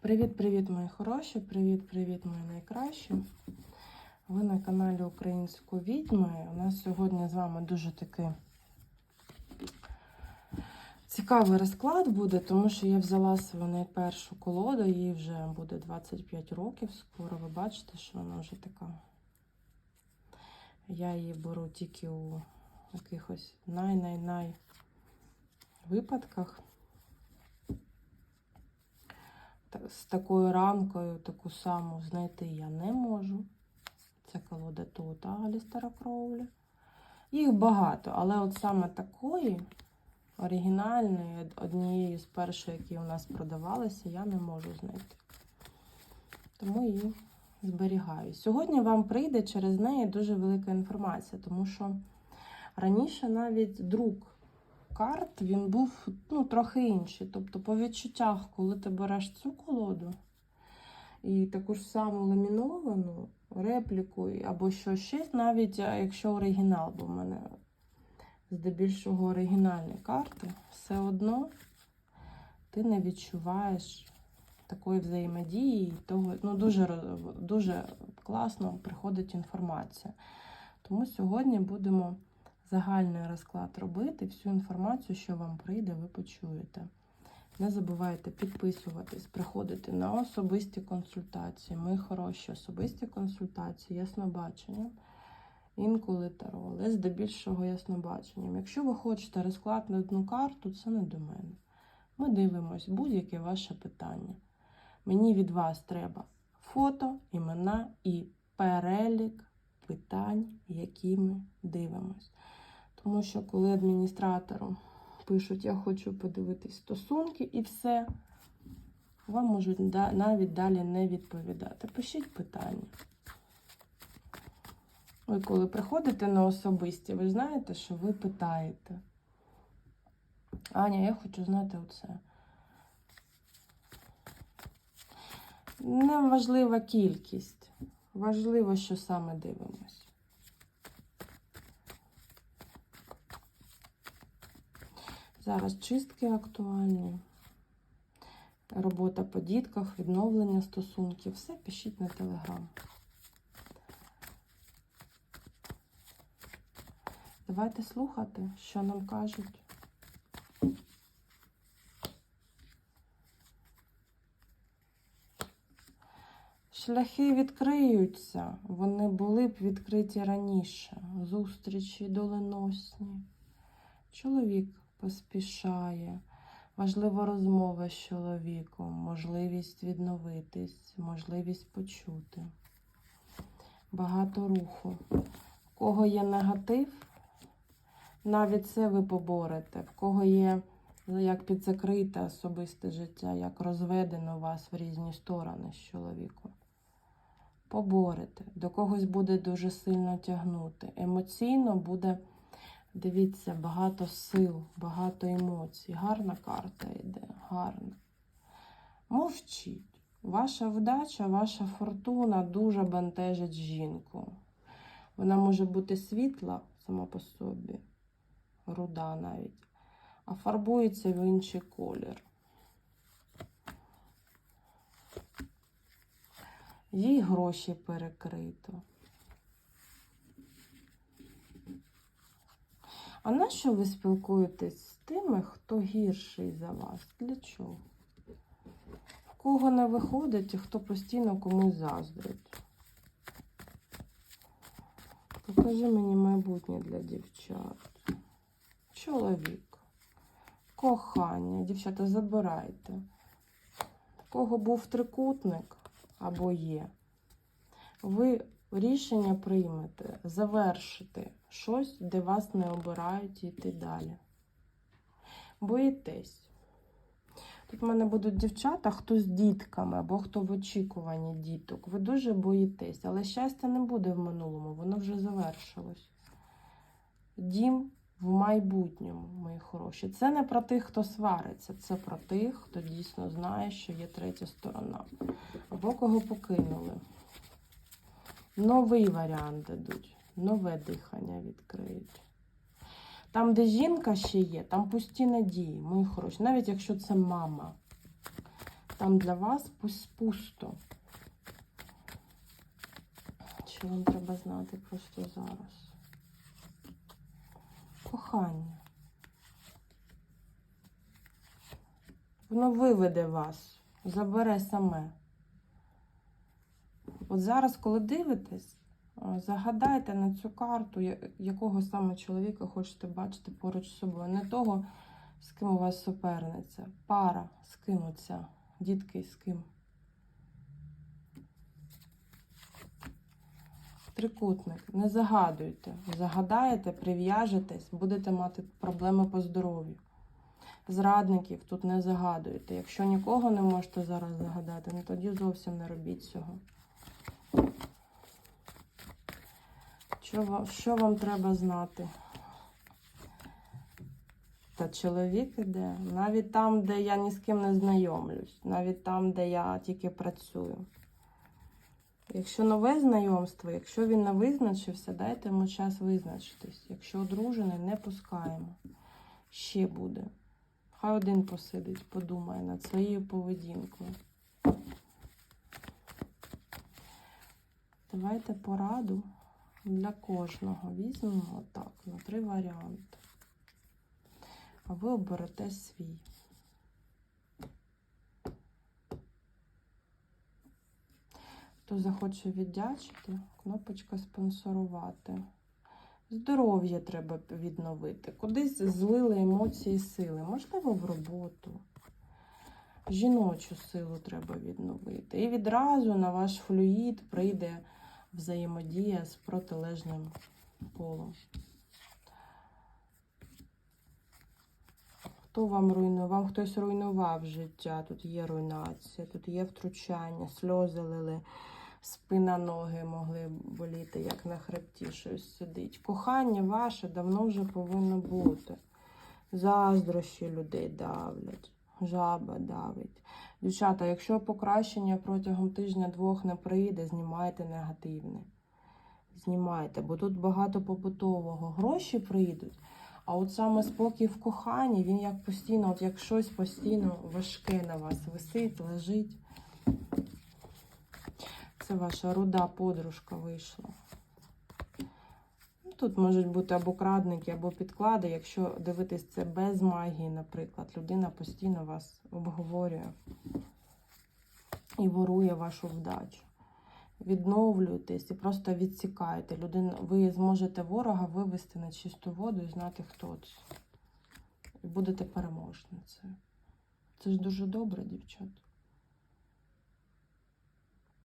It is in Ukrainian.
Привіт-привіт, мої хороші! Привіт-привіт, мої найкращі! Ви на каналі Української відьми. У нас сьогодні з вами дуже такий цікавий розклад буде, тому що я взяла свою найпершу колоду, їй вже буде 25 років. Скоро ви бачите, що вона вже така. Я її беру тільки у якихось най-най-най випадках. Та- З такою рамкою, таку саму знайти я не можу. Це колода Тота Алістера Кроулі. Їх багато, але от саме такої оригінальної, од- однієї з перших, які у нас продавалися, я не можу знайти. Тому її зберігаю. Сьогодні вам прийде через неї дуже велика інформація, тому що раніше навіть друк карт він був ну, трохи інший. Тобто, по відчуттях, коли ти береш цю колоду і таку ж саму ламіновану репліку або що ще, навіть якщо оригінал, бо в мене здебільшого оригінальні карти, все одно ти не відчуваєш такої взаємодії, того, ну, дуже, дуже класно приходить інформація. Тому сьогодні будемо загальний розклад робити. Всю інформацію, що вам прийде, ви почуєте. Не забувайте підписуватись, приходити на особисті консультації. Ми хороші особисті консультації, яснобаченням, інколи таро, але здебільшого яснобаченням. Якщо ви хочете розклад на одну карту, це не до мене. Ми дивимось будь-яке ваше питання. Мені від вас треба фото, імена і перелік питань, які ми дивимось. Тому що коли адміністратору пишуть, я хочу подивитись стосунки і все, вам можуть навіть далі не відповідати. Пишіть питання. Ви коли приходите на особисті, ви знаєте, що ви питаєте. Аня, я хочу знати оце. Не важлива кількість. Важливо, що саме дивимось. Зараз чистки актуальні. Робота по дітках, відновлення стосунків. Все пишіть на телеграм. Давайте слухати, що нам кажуть. Шляхи відкриються, вони були б відкриті раніше. Зустрічі доленосні. Чоловік поспішає. Важлива розмова з чоловіком, можливість відновитись, можливість почути. Багато руху. В кого є негатив, навіть це ви поборете. В кого є ну, як підзакрите особисте життя, як розведено вас в різні сторони з чоловіком. Поборете. До когось буде дуже сильно тягнути. Емоційно буде. Дивіться, багато сил, багато емоцій. Гарна карта йде, гарна. Мовчіть. Ваша вдача, ваша фортуна дуже бентежить жінку. Вона може бути світла сама по собі, руда навіть, а фарбується в інший колір. Їй гроші перекрито. А на що ви спілкуєтесь з тими, хто гірший за вас? Для чого? В кого не виходить і хто постійно комусь заздрить? Покажи мені майбутнє для дівчат. Чоловік. Кохання. Дівчата, забирайте. В кого був трикутник або є. Ви рішення приймете завершити щось, де вас не обирають йти далі. Боїтесь. Тут в мене будуть дівчата, хто з дітками або хто в очікуванні діток. Ви дуже боїтесь, але щастя не буде в минулому, воно вже завершилось. Дім в майбутньому, мої хороші. Це не про тих, хто свариться, це про тих, хто дійсно знає, що є третя сторона. Або кого покинули. Новий варіант дадуть, нове дихання відкриють. Там, де жінка ще є, там пусті надії, мої хороші. Навіть якщо це мама. Там для вас пусто. Що вам треба знати просто зараз? Кохання. Воно виведе вас, забере саме. От зараз, коли дивитесь, загадайте на цю карту, якого саме чоловіка хочете бачити поруч з собою. Не того, з ким у вас суперниця. Пара, з ким оця. Дітки, з ким. Трикутник. Не загадуйте. Загадаєте, прив'яжетесь, будете мати проблеми по здоров'ю. Зрадників тут не загадуйте. Якщо нікого не можете зараз загадати, ну тоді зовсім не робіть цього. Що що вам треба знати? Та чоловік іде навіть там, де я ні з ким не знайомлюсь, навіть там, де я тільки працюю. Якщо нове знайомство, якщо він не визначився, дайте йому час визначитись. Якщо одружений, не пускаємо. Ще буде. Хай один посидить, подумає над своєю поведінкою. Давайте пораду для кожного. Візьмемо так на три варіанти. А ви оберете свій. Хто захоче віддячити, кнопочка спонсорувати. Здоров'я треба відновити. Кудись злили емоції сили. Можливо, в роботу. Жіночу силу треба відновити. І відразу на ваш флюїд прийде взаємодія з протилежним полом. Хто вам руйнує? Вам хтось руйнував життя. Тут є руйнація, тут є втручання, сльози лили, спина, ноги могли боліти, як на хребті щось сидить. Кохання ваше давно вже повинно бути. Заздрощі людей давлять, жаба давить. Дівчата, якщо покращення протягом тижня-двох не прийде, знімайте негативне. Знімайте, бо тут багато побутового. Гроші прийдуть. А от саме спокій в коханні, він як постійно, от як щось постійно важке на вас висить, лежить. Це ваша руда подружка вийшла. Тут можуть бути або крадники, або підклади. Якщо дивитись це без магії, наприклад, людина постійно вас обговорює і ворує вашу вдачу. Відновлюйтесь і просто відсікайте. Людина, ви зможете ворога вивести на чисту воду і знати, хто це. І будете переможницею. Це ж дуже добре, дівчата.